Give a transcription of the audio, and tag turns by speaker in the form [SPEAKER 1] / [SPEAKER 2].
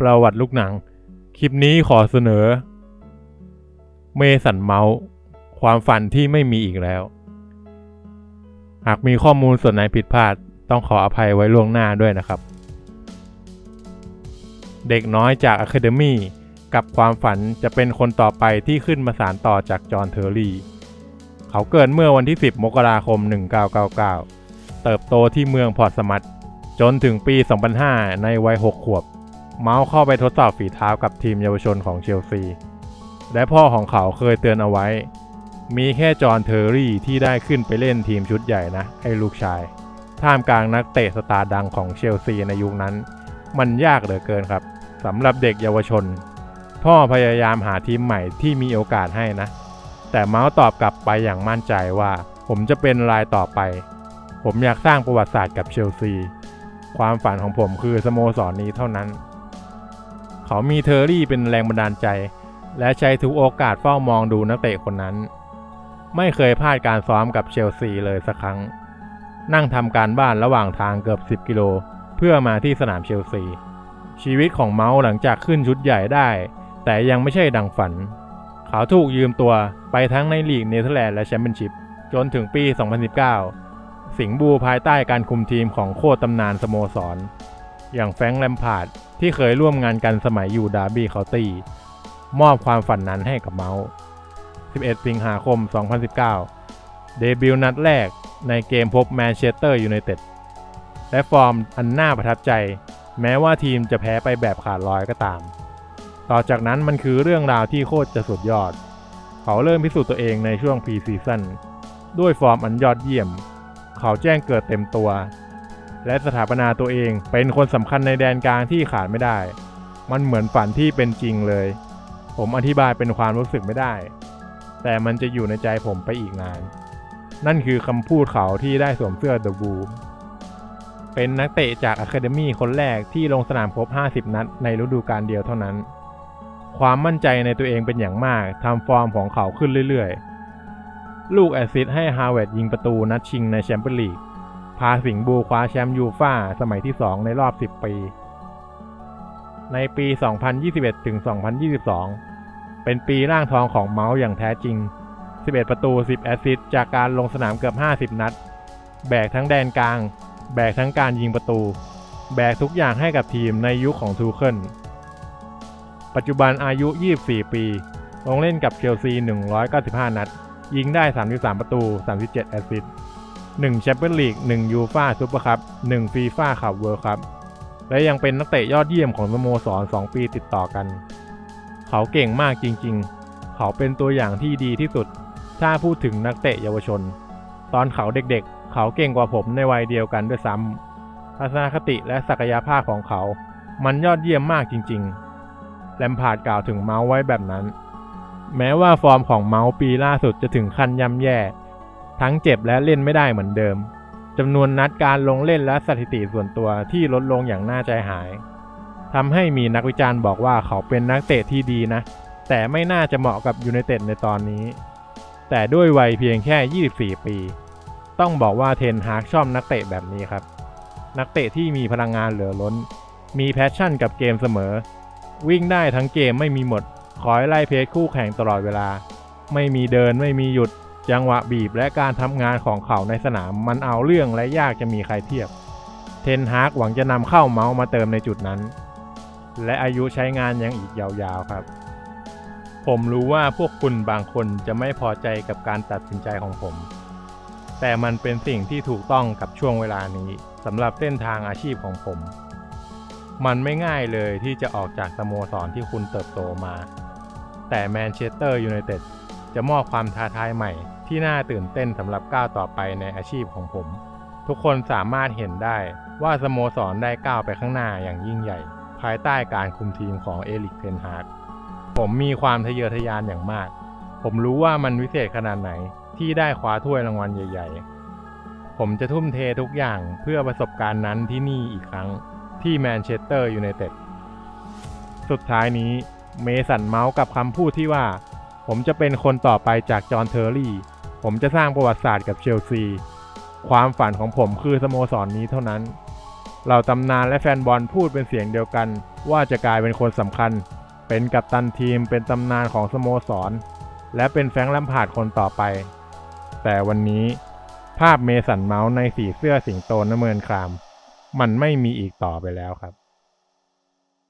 [SPEAKER 1] ประวัติลูกหนัง คลิปนี้ขอเสนอ เมสันเมาส์ความฝันที่ไม่มีอีกแล้ว หากมีข้อมูลส่วนไหนผิดพลาด ต้องขออภัยไว้ล่วงหน้าด้วยนะครับ เด็กน้อยจากอะคาเดมี่กับความฝันจะเป็นคนต่อไปที่ขึ้นมาสารต่อจากจอห์นเทอร์รี่ เขาเกิดเมื่อวันที่ 10 มกราคม 1999 เติบโตที่เมืองพอร์ตสมัตจนถึงปี 2005 ในวัย 6 ขวบ เมาส์เข้าไปทดสอบฝีเท้ากับทีมเยาวชนของเชลซี และพ่อของเขาเคยเตือนเอาไว้ มีแค่จอห์นเทอร์รี่ที่ได้ขึ้นไปเล่นทีมชุดใหญ่นะไอ้ลูกชาย ท่ามกลางนักเตะสตาร์ดังของเชลซีในยุคนั้น มันยากเหลือเกินครับสำหรับเด็กเยาวชน พ่อพยายามหาทีมใหม่ที่มีโอกาสให้นะ แต่เมาส์ตอบกลับไปอย่างมั่นใจว่า ผมจะเป็นรายต่อไป ผมอยากสร้างประวัติศาสตร์กับเชลซี ความฝันของผมคือสโมสรนนี้เท่านั้น เขามีเทอร์รี่เป็นแรงบันดาลใจ และใช้ทุกโอกาสเฝ้ามองดูนักเตะคนนั้น ไม่เคยพลาดการซ้อมกับเชลซีเลยสักครั้ง นั่งทำการบ้านระหว่างทางเกือบ 10 กิโล เพื่อมาที่สนามเชลซี ชีวิตของเมาส์หลังจากขึ้นชุดใหญ่ได้ แต่ยังไม่ใช่ดังฝัน เขาถูกยืมตัวไปทั้งในลีกเนเธอร์แลนด์และแชมเปี้ยนชิพจนถึงปี 2019 สิงบูภายใต้การคุมทีมของโคตรตำนานสโมสร อย่างแฟรงค์แลมพาร์ด ที่เคยร่วมงานกันสมัยอยู่ดาร์บี้เคาน์ตี้มอบความฝันนั้นให้กับเมาส์ 11 สิงหาคม 2019 เดบิวต์นัดแรกในเกมพบแมนเชสเตอร์ยูไนเต็ดและฟอร์มอันน่าประทับใจ แม้ว่าทีมจะแพ้ไปแบบขาดลอยก็ตาม ต่อจากนั้นมันคือเรื่องราวที่โคตรจะสุดยอด เขาเริ่มพิสูจน์ตัวเองในช่วงพรีซีซั่นด้วยฟอร์มอันยอดเยี่ยม เขาแจ้งเกิดเต็มตัว และสถาปนาตัวเองเป็นคนสำคัญในแดนกลางที่ขาดไม่ได้ มันเหมือนฝันที่เป็นจริงเลย ผมอธิบายเป็นความรู้สึกไม่ได้ แต่มันจะอยู่ในใจผมไปอีกนาน นั่นคือคำพูดเขาที่ได้สวมเสื้อ The Blue เป็นนักเตะจากอะคาเดมี่คนแรกที่ลงสนามครบ 50 นัดในฤดูกาลเดียวเท่านั้น ความมั่นใจในตัวเองเป็นอย่างมากทำฟอร์มของเขาขึ้นเรื่อยๆ ลูกแอสซิสให้ฮาวเวิร์ดยิงประตูนัดชิงในแชมเปี้ยนลีก พาสิงห์บูคว้าแชมป์ยูฟ่าสมัยที่ 2 ในรอบ 10 ปี ในปี 2021 ถึง 2022 เป็นปีร่างทองของเมาส์อย่างแท้จริง 11 ประตู 10 แอสซิสต์จากการลงสนามเกือบ 50 นัด แบกทั้งแดนกลาง แบกทั้งการยิงประตู แบกทุกอย่างให้กับทีมในยุคของทูเคิลปัจจุบันอายุ 24 ปี ลงเล่นกับเชลซี 195 นัด ยิงได้ 33 ประตู 37 แอสซิสต์ 1แชมเปี้ยนลีก1ยูฟ่าซูเปอร์คัพ1ฟีฟ่าคัพเวิลด์คัพและยังเป็นนักเตะยอดเยี่ยมของสโมสร 2 ปีติดต่อกัน เขาเก่งมากจริงๆ เขาเป็นตัวอย่างที่ดีที่สุด ถ้าพูดถึงนักเตะเยาวชน ตอนเขาเด็กๆ เขาเก่งกว่าผมในวัยเดียวกันด้วยซ้ำทัศนคติและศักยภาพของเขา มันยอดเยี่ยมมากจริงๆ แลมพาร์ดกล่าวถึงเมาส์ไว้แบบนั้น แม้ว่าฟอร์มของเมาส์ปีล่าสุดจะถึงขั้นย่ำแย่ ทั้งเจ็บและเล่นไม่ได้เหมือนเดิมจำนวนนัดการลงเล่นและสถิติส่วนตัวที่ลดลงอย่างน่าใจหายทำให้มีนักวิจารณ์บอกว่าเขาเป็นนักเตะที่ดีนะ แต่ไม่น่าจะเหมาะกับยูไนเต็ดในตอนนี้ แต่ด้วยวัยเพียงแค่ 24 ปี ต้องบอกว่าเทนฮากชอบนักเตะแบบนี้ครับ นักเตะที่มีพลังงานเหลือล้น มีแพชชั่นกับเกมเสมอ วิ่งได้ทั้งเกมไม่มีหมด คอยไล่เพจคู่แข่งตลอดเวลา ไม่มีเดินไม่มีหยุด จังหวะบีบและการทำงานของเขาในสนามมันเอาเรื่องและยากจะมีใครเทียบ เทนฮากหวังจะนำเข้าเมาส์มาเติมในจุดนั้น และอายุใช้งานยังอีกยาวๆครับ ผมรู้ว่าพวกคุณบางคนจะไม่พอใจกับการตัดสินใจของผม แต่มันเป็นสิ่งที่ถูกต้องกับช่วงเวลานี้สำหรับเส้นทางอาชีพของผม มันไม่ง่ายเลยที่จะออกจากสโมสรที่คุณเติบโตมา แต่แมนเชสเตอร์ยูไนเต็ด จะมอบความท้าทายใหม่ ที่น่าตื่นเต้นสำหรับก้าวต่อไปในอาชีพของผม ทุกคนสามารถเห็นได้ว่าสโมสรได้ก้าวไปข้างหน้าอย่างยิ่งใหญ่ ภายใต้การคุมทีมของเอลิกเทนฮากผมมีความทะเยอทะยานอย่างมาก ผมรู้ว่ามันวิเศษขนาดไหนที่ได้คว้าถ้วยรางวัลใหญ่ ๆ ผมจะทุ่มเททุกอย่างเพื่อประสบการณ์นั้นที่นี่อีกครั้งที่แมนเชสเตอร์ยูไนเต็ด สุดท้ายนี้เมสันเมาส์กับคำพูดที่ว่า ผมจะเป็นคนต่อไปจากจอห์นเทอร์รี่ ผมจะสร้างประวัติศาสตร์กับเชลซี ความฝันของผมคือสโมสรนนี้เท่านั้น เราตำนานและแฟนบอลพูดเป็นเสียงเดียวกัน ว่าจะกลายเป็นคนสำคัญ เป็นกัปตันทีม เป็นตำนานของสโมสร และเป็นแฟงค์แลมพาดคนต่อไป แต่วันนี้ภาพเมสันเมาส์ในสีเสื้อสิงโตน้ำเมินคราม มันไม่มีอีกต่อไปแล้วครับ